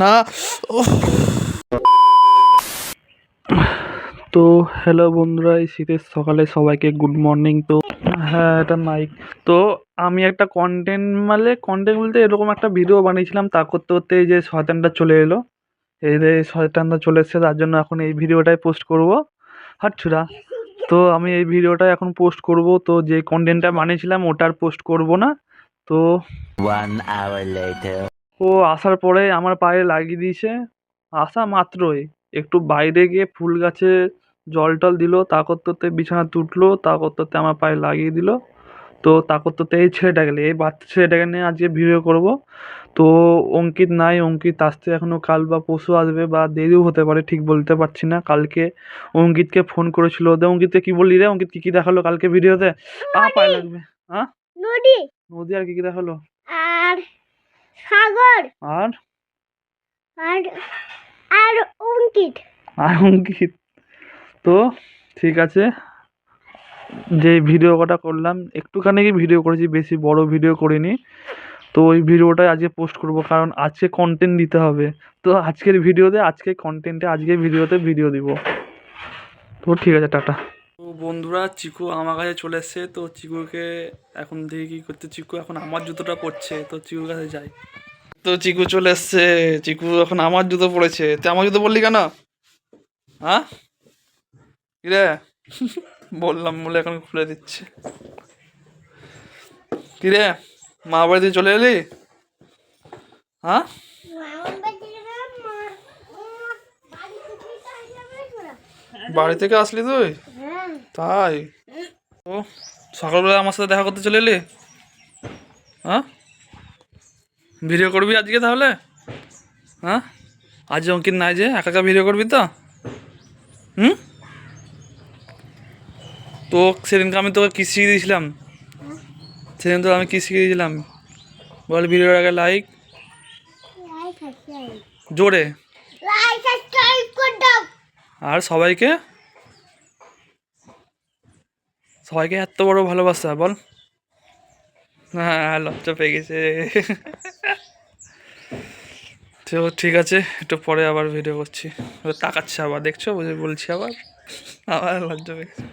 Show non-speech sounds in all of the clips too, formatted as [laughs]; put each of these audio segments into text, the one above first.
না। তো হ্যালো বন্ধুরা এই শীতের সকালে সবাইকে গুড মর্নিং তো হ্যাঁ এটা মাইক তো আমি একটা কন্টেন্ট মানে কন্টেন্ট বলতে এরকম একটা ভিডিও বানিয়েছিলাম তা করতে করতে এই যে শয়তানটা চলে এলো। এই যে শয়তানটা চলে এসেছে তার জন্য এখন এই ভিডিওটাই পোস্ট করব। হাটছুরা। তো আমি এই ভিডিওটা এখন পোস্ট করব তো যে কন্টেন্টটা বানিয়েছিলাম ওটার পোস্ট করব না। তো. ও আসার পরে আমার পায়ে লাগিয়ে দিয়েছে। আসা মাত্রই। একটু বাইরে গিয়ে ফুল গাছে জল টল দিল তা করতে বিছানা তুটলো তা করতে করতে আমার পায়ে লাগিয়ে দিল। তো তা করতে করতে এই ছেলেটাকে নিয়ে এই বাচ্চা ছেলেটাকে নিয়ে আজকে ভিডিও করব। তো অঙ্কিত নাই অঙ্কিত আসতে এখনও কাল বা পরশু আসবে বা দেরিও হতে পারে ঠিক বলতে পারছি না। কালকে অঙ্কিতকে ফোন করেছিল। ওদের অঙ্কিতকে কি বললি রে? অঙ্কিত কি কি দেখাল কালকে ভিডিওতে আ পায়ে লাগবে? হ্যাঁ? নদী আর কি কি দেখাল? আর সাগর। আর? আর আর অঙ্কিত। আর অঙ্কিত। তো ঠিক আছে যে ভিডিও কটা করলাম একটুখানি ভিডিও করেছি বেশি বড় ভিডিও করিনি। তো ওই ভিডিওটাই আজকে পোস্ট করব কারণ আজকে কন্টেন্ট দিতে হবে। তো আজকের ভিডিওতে আজকে কন্টেন্টে আজকে ভিডিওতে ভিডিও দিব। তো ঠিক আছে টাটা। তো বন্ধুরা, চিকু আমার কাছে চলে এসছে। তো চিকুকে এখন দেখি কী করতে চিকু এখন আমার জুতোটা পড়ছে তো চিকুর কাছে যাই। তো চিকু চলে এসছে। চিকু এখন আমার জুতো পড়েছে। তুই আমার জুতো পরলি কেন? হ্যাঁ? কিরে? বললাম বলে এখন খুলে দিচ্ছে। কিরে? মা বাড়িতে চলে এলি? হ্যাঁ? বাড়ি থেকে আসলি তুই? তাই? ও সকালবেলা আমার সাথে দেখা করতে চলে এলি? হ্যাঁ? ভিডিও করবি আজকে তাহলে? হ্যাঁ? আজ অঙ্কিত নাই যে একা একা ভিডিও করবি তো? হুম? তো সেদিনকে আমি তোকে কি শিখিয়ে দিয়েছিলাম। সেদিন তো আমি কি শিখিয়ে দিয়েছিলাম। বল ভিডিওর আগে লাইক জোরে। আর সবাইকে সবাইকে এত বড় ভালোবাসা বল। হ্যাঁ লজ্জা পেয়ে গেছে। তো ঠিক আছে একটু পরে আবার ভিডিও করছি। ও তাকাচ্ছে আবার দেখছ? বুঝে বলছি আবার। আবার লজ্জা পেয়ে গেছে।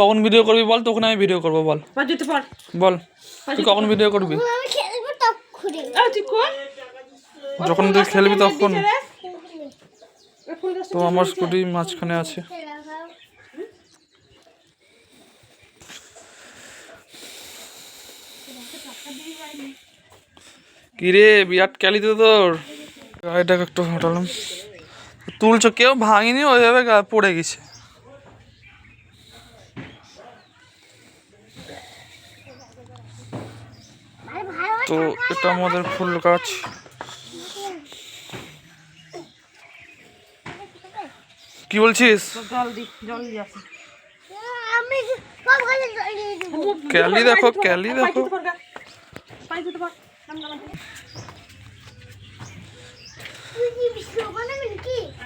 কখন ভিডিও করবি বল? তখন আমি ভিডিও করব বল। পা বল তুই কখন ভিডিও করবি? যখন তুই খেলবি তখন। তো আমার স্কুটি মাঝখানে আছে। কিরে বিরাট ক্যালি তো তোর। গাড়িটাকে একটু হটালাম। তুলছো কেউ ভাঙিনি ওইভাবে গা- পড়ে গেছে। তো এটা আমাদের ফুল গাছ। কি বলছিস? ক্যালি দেখো ক্যালি দেখো।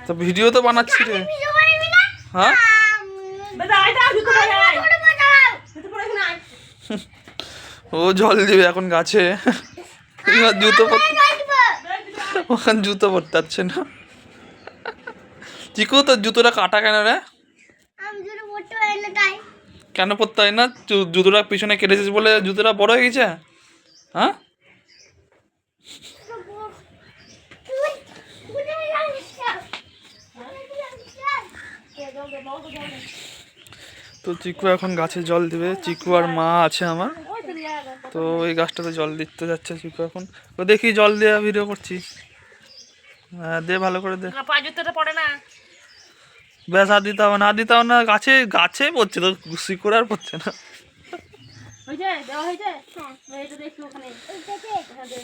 তো ভিডিও তো বানাচ্ছি রে। হ্যাঁ? ও জল দিবে এখন গাছে। জুতো ওখানে জুতো পরতে না। চিকু, তোর জুতোটা কাটা কেন রে? কেন পরতে হয় না? জুতোটা পিছনে কেটেছিস বলে জুতোটা বড় হয়ে গেছে? হ্যাঁ? তো চিকু এখন গাছে জল দিবে। চিকু আর মা আছে আমার। তো ওই গাছটাতে জল দিতে যাচ্ছে চিকু এখন। তো দেখি জল দেওয়া ভিডিও করছি। হ্যাঁ দে ভালো করে দে। পড়ে না। ব্যাস আর দিতে হবে না আর দিতে হবে না। গাছে গাছে পড়ছে তো শিকড় আর পড়ছে না। হ্যাঁ হ্যাঁ দে।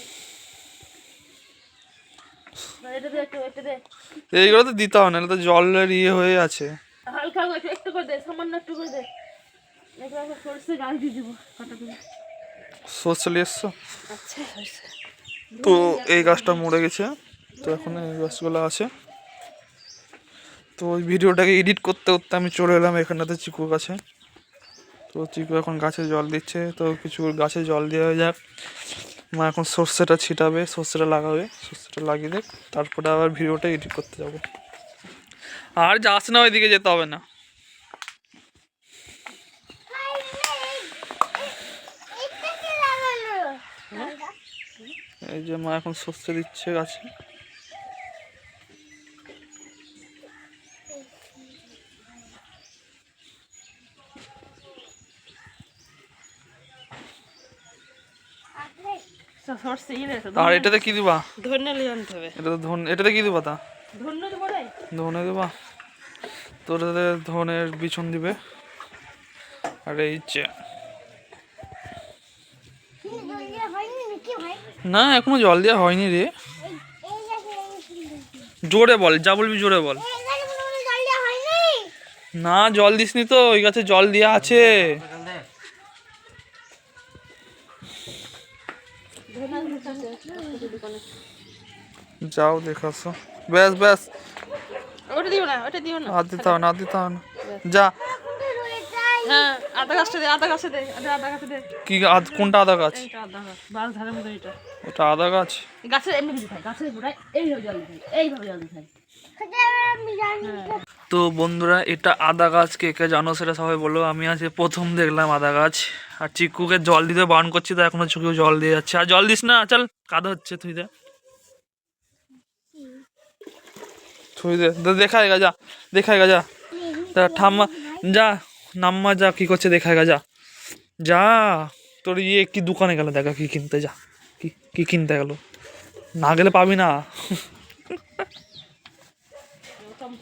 এইগুলো তো দিতে হবে না তো জলের ইয়ে হয়ে আছে। হালকা হালকা একটু করে দে সামান্য একটু করে দে। সরষে গাছ দিয়ে দিব কাটা করে সোর্স চলে এসছো? আচ্ছা তো এই গাছটা মরে গেছে তো এখন এই গাছগুলো আছে। তো ওই ভিডিওটাকে এডিট করতে করতে আমি চলে এলাম এখানটাতে চিকু গাছে। তো চিকু এখন গাছে জল দিচ্ছে তো কিছু গাছে জল দেওয়া যাক। মা এখন সর্ষেটা ছিটাবে সর্ষেটা লাগাবে সর্ষেটা লাগিয়ে দেখ তারপরে আবার ভিডিওটা এডিট করতে যাব। আর যাস না ওইদিকে যেতে হবে না। এই যে মা এখন সর্ষে দিচ্ছে গাছে। আর এটাতে কি দিবা? ধন্য লিয়ে আনতে হবে। এটা তো ধন এটাতে কি দিবা তা? ধনে দেবা। তোর ধনের বিছন দিবে আর এই যে কি দলিয়া হয়নি নাকি ভাই? না এখনও জল দেওয়া হয়নি রে। জোরে বল যা বলবি জোরে বল। না জল দিসনি তো ওই গাছে জল দেওয়া আছে। যাও দেখাসো ব্যাস ব্যাস। ওটা দিও না ওটা দিও না। দিতে হবে না দিতে হবে না। যা। হ্যাঁ আদা গাছটা দে আদা গাছে দে আদা আদা দে। কি আদ কোনটা আদা গাছ? আদা মধ্যে এটা ওটা আদা গাছ? গাছের এমনি কিছু খাই গাছের গোড়ায় এইভাবে জল দিতে এইভাবে জল দিতে। সেটা আমি জানি তো বন্ধুরা এটা আদা গাছ কে কে জানো সেটা সবাই বলো। আমি আজকে প্রথম দেখলাম আদা গাছ। আর চিকুকে জল দিতে বারণ করছি তো এখনও চোখেও জল দিয়ে যাচ্ছে। আর জল দিস না চল কাদা হচ্ছে তুই দে। দেখায় গা যা দেখায় যা তা ঠাম্মা, যা নাম্মা যা, কি করছে দেখায় গা যা, তোর ইয়ে কি দোকানে গেল, দেখা কি কিনতে যা। কি কি কিনতে গেল। না গেলে পাবি না।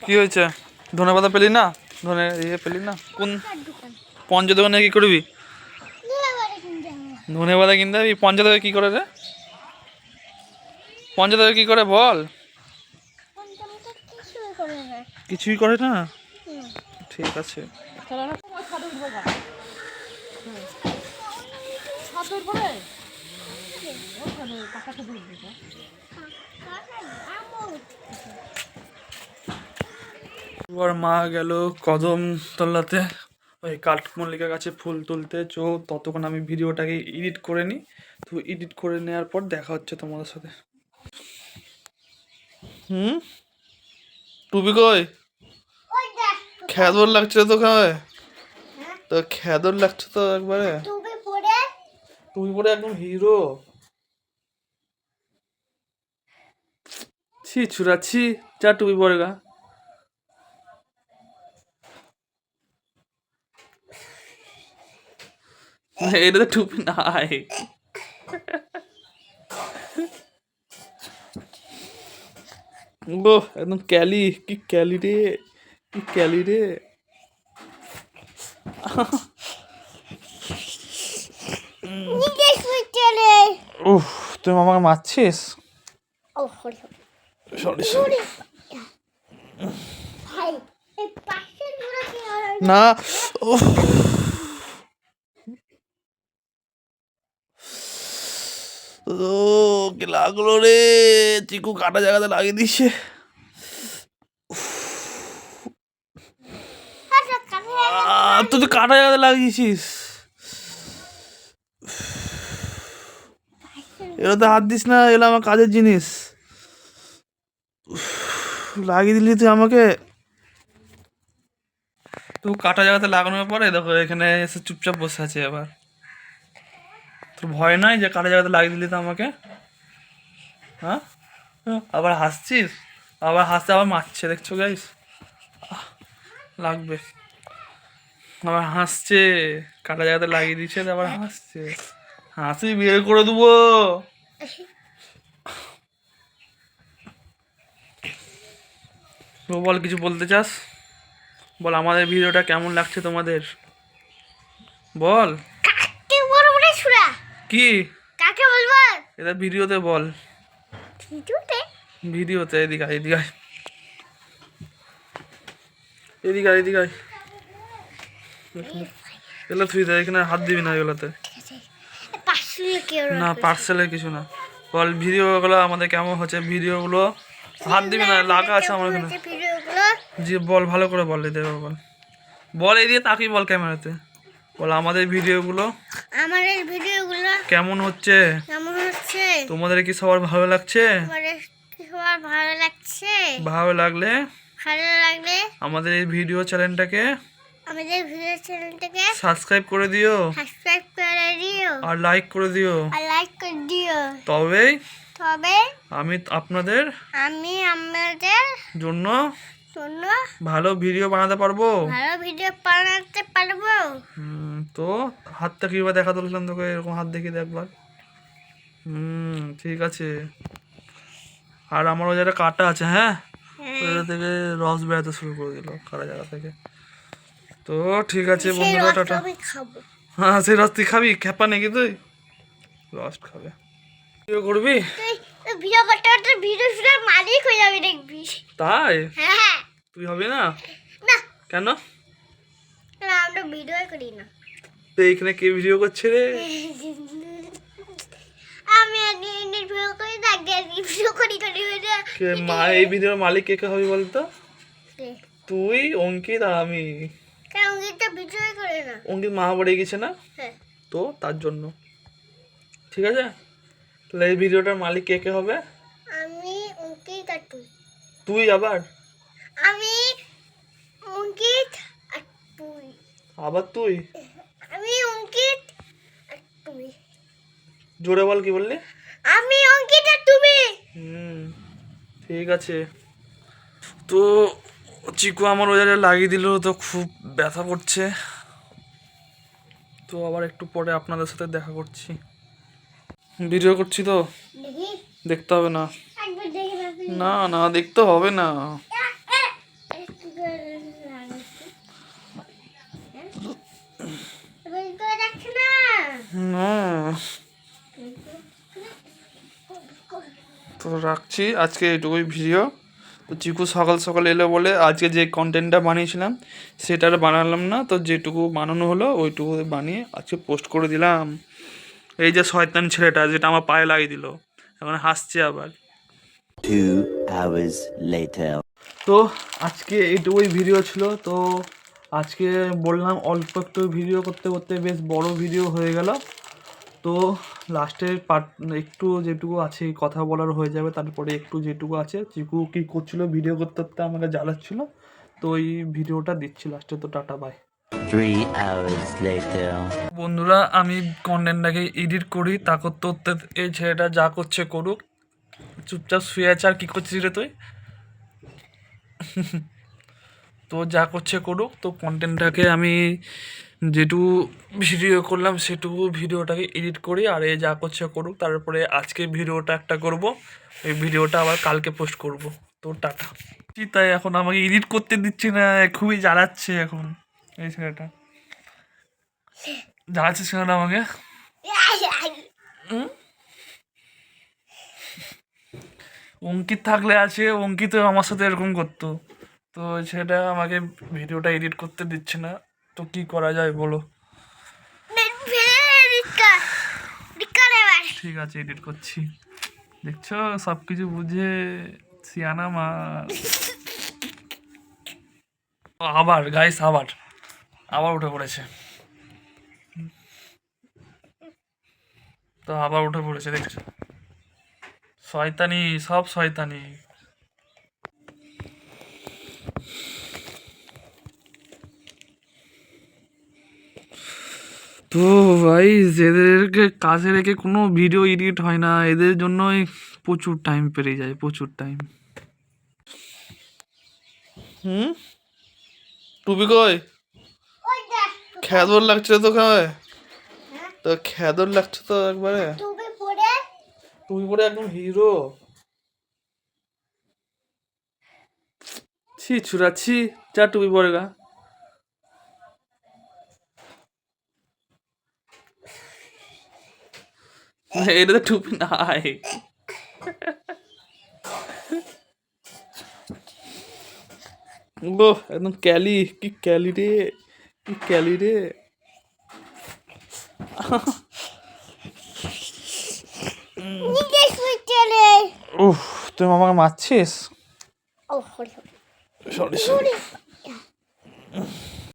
কি হয়েছে? ধনে পাতা পেলি না? ধনে ইয়ে পেলি না? কোন দোকান পঞ্চ দোকানে কি করবি? হবে ধনে পাতা কিনতে যাবি? পঞ্চায়েত কি করে রে? পঞ্চায়েত কি করে বল? করে না কিছুই করে না? ঠিক আছে। চলো না ছাদে উঠবো গা। ছাদে উঠবো রে? ওখানে পাকা ছাদে উঠবো এবার মা গেল কদম তলাতে ওই কাঠমল্লিকা গাছে ফুল তুলতে। চো ততক্ষণ আমি ভিডিওটাকে এডিট করে নিই। তো এডিট করে নেওয়ার পর দেখা হচ্ছে তোমাদের সাথে। হুম? টুপি কই? খেদর লাগছে তো খাওয়ায় তো খেদর লাগছে তো একবারে। টুপি পরে? টুপি পরে একদম হিরো। ছি ছুরাচ্ছি যা টুপি পরে গা। এটা তো টুপি নাই। ও একদম ক্যালি, কি ক্যালি রে, কি ক্যালি রে। উফ, তুই আমাকে মারছিস? সরি হয় না। ও কি লাগল রে? চিকু কাটা জায়গাতে লাগিয়ে আহ, তুই কাটা জায়গাতে লাগিয়েছিস। এগুলো তো হাত দিস না এগুলো আমার কাজের জিনিস। লাগিয়ে দিলি তুই আমাকে। তো কাটা জায়গাতে লাগানোর পরে দেখো এখানে এসে চুপচাপ বসে আছে এবার। তোর ভয় নাই যে কাটা জায়গাতে লাগিয়ে দিলি তো আমাকে? হ্যাঁ? আবার হাসছিস? আবার হাসতে আবার মারছে দেখছ গাইস লাগবে। আবার হাসছে কাটা জায়গাতে লাগিয়ে দিচ্ছে আবার হাসছে। হাসি বের করে দেবো। তো বল কিছু বলতে চাস? বল আমাদের ভিডিওটা কেমন লাগছে তোমাদের? বল। কি? কাকে বলব? এটা ভিডিওতে বল। ভিডিওতে? ভিডিওতে এদিকে আয়, এদিকে আয়। এদিকে আয়, এদিকে আয়। এগুলো তুই দেখ এখানে হাত দিবি না এগুলোতে। না পার্সেলে কিছু না। বল ভিডিওগুলো আমাদের কেমন হচ্ছে? ভিডিওগুলো হাত দিবি না লাগা আছে আমার এখানে। জি বল ভালো করে বল এদের বল। বল এই দিয়ে তাকিয়ে বল ক্যামেরাতে। বলো আমাদের ভিডিওগুলো আমাদের ভিডিওগুলো কেমন হচ্ছে? কেমন হচ্ছে? তোমাদের কি সবার ভালো লাগছে? কি সবার ভালো লাগছে? ভালো লাগলে? ভালো লাগলে আমাদের এই ভিডিও চ্যানেলটাকে আমাদের ভিডিও চ্যানেলটাকে সাবস্ক্রাইব করে দিও। সাবস্ক্রাইব করে দিও। আর লাইক করে দিও। আর লাইক করে দিও। তবেই তবে আমি আপনাদের আমি আমাদের জন্য ভালো ভিডিও বানাতে পারব? ভালো ভিডিও বানাতে পারব। হুম, তো হাতটা কীভাবে দেখা তুলছিলাম তোকে? এরকম হাত দেখিয়ে দে একবার। হুম ঠিক আছে। আর আমার ওই জায়গাটা কাটা আছে হ্যাঁ? হ্যাঁ। জায়গা থেকে রস বেরোতে শুরু করে দিল কাটা জায়গা থেকে। তো ঠিক আছে বন্ধুরা টাটা। হ্যাঁ সেই রস তুই খাবি? খেপা নাকি তুই? রস খাবে। করবি? ভিডিও করতে করতে ভিডিও শুনে মালিক হয়ে যাবে দেখবি। তাই? হ্যাঁ তুই হবে না? না। কেন? না আমরা ভিডিও করি না। তো এইখানে কে ভিডিও করছে রে? আমি ভিডিও করি না ভিডিও করি করি কে মা এই ভিডিওর মালিক কে কে হবে বলতো? তুই অঙ্কিত আর আমি অঙ্কিত মা বাড়ি গেছে না? হ্যাঁ। তো তার জন্য। ঠিক আছে? তাহলে এই ভিডিওটার মালিক কে কে হবে? আমি অঙ্কিত আর তুই তুই আবার? আমি অঙ্কিত আর তুই আবার তুই? আমি অঙ্কিত আর তুই জোরে বল কি বললি? আমি অঙ্কিত আর তুমি হুম ঠিক আছে। তো চিকু আমার ওই জায়গায় লাগিয়ে দিল তো খুব ব্যথা করছে। তো আবার একটু পরে আপনাদের সাথে দেখা করছি। ভিডিও করছি তো। দেখতে হবে না। না না দেখতে হবে না। তো রাখছি আজকে এইটুকুই ভিডিও। তো চিকু সকাল সকাল এলো বলে আজকে যে কন্টেন্টটা বানিয়েছিলাম সেটা আর বানালাম না। তো যেটুকু বানানো হলো ওইটুকু বানিয়ে আজকে পোস্ট করে দিলাম। এই যে শয়তান ছেলেটা যেটা আমার পায়ে লাগিয়ে দিল এখন হাসছে আবার। Two hours later. তো আজকে এইটুকুই ভিডিও ছিল তো আজকে বললাম অল্প একটু ভিডিও করতে করতে বেশ বড় ভিডিও হয়ে গেল। তো লাস্টের পার্ট একটু যেটুকু আছে কথা বলার হয়ে যাবে তারপরে একটু যেটুকু আছে চিকু কী করছিল ভিডিও করতে করতে আমাকে জ্বালাচ্ছিল তো ওই ভিডিওটা দিচ্ছি লাস্টে তো টাটা বাই বন্ধুরা, আমি কন্টেন্টটাকে এডিট করি, তা করতে করতে এই ছেলেটা যা করছে করুক। চুপচাপ শুয়ে আছে, আর কী করছিস রে তুই? [laughs] তো যা করছে করুক, তো কন্টেন্টটাকে আমি যেটুকু ভিডিও করলাম, সেটুকু ভিডিওটাকে এডিট করি, আর এ যা করছে করুক, তারপরে আজকে ভিডিওটা একটা করব। এই ভিডিওটা আবার কালকে পোস্ট করব। তো টাটা। তাই এখন আমাকে এডিট করতে দিচ্ছে না, খুবই জ্বালাচ্ছে এখন। এই ছেলেটা। জ্বালাচ্ছে ছেলেটা আমাকে? অঙ্কিত থাকলে আছে, অঙ্কিত আমার সাথে এরকম করতো। তো সেটা আমাকে ভিডিওটা এডিট করতে দিচ্ছে না। তো কি করা যায় বলো? ঠিক আছে এডিট করছি। দেখছ সব কিছু বুঝে সিয়ানা মা আবার গাইস আবার। আবার উঠে পড়েছে। তো আবার উঠে পড়েছে, দেখছ? শয়তানি, সব শয়তানি। তো ভাই, এদেরকে কাছে রেখে কোনো ভিডিও এডিট হয় না। এদের জন্যই প্রচুর টাইম পেরিয়ে যায়, প্রচুর টাইম হুম? টুপি কই? খ্যাদর লাগছে তো খাওয়ায় তো খেদর লাগছে তো একবারে? তুমি পরে একদম হিরো। ছি ছুরা ছি। যা টুপি পরে গা। এটা তো টুপি নাই। একদম ক্যালি কি ক্যালি রে। কি ক্যালি রে? উফ তুমি আমাকে মারছিস? Sorry sorry sorry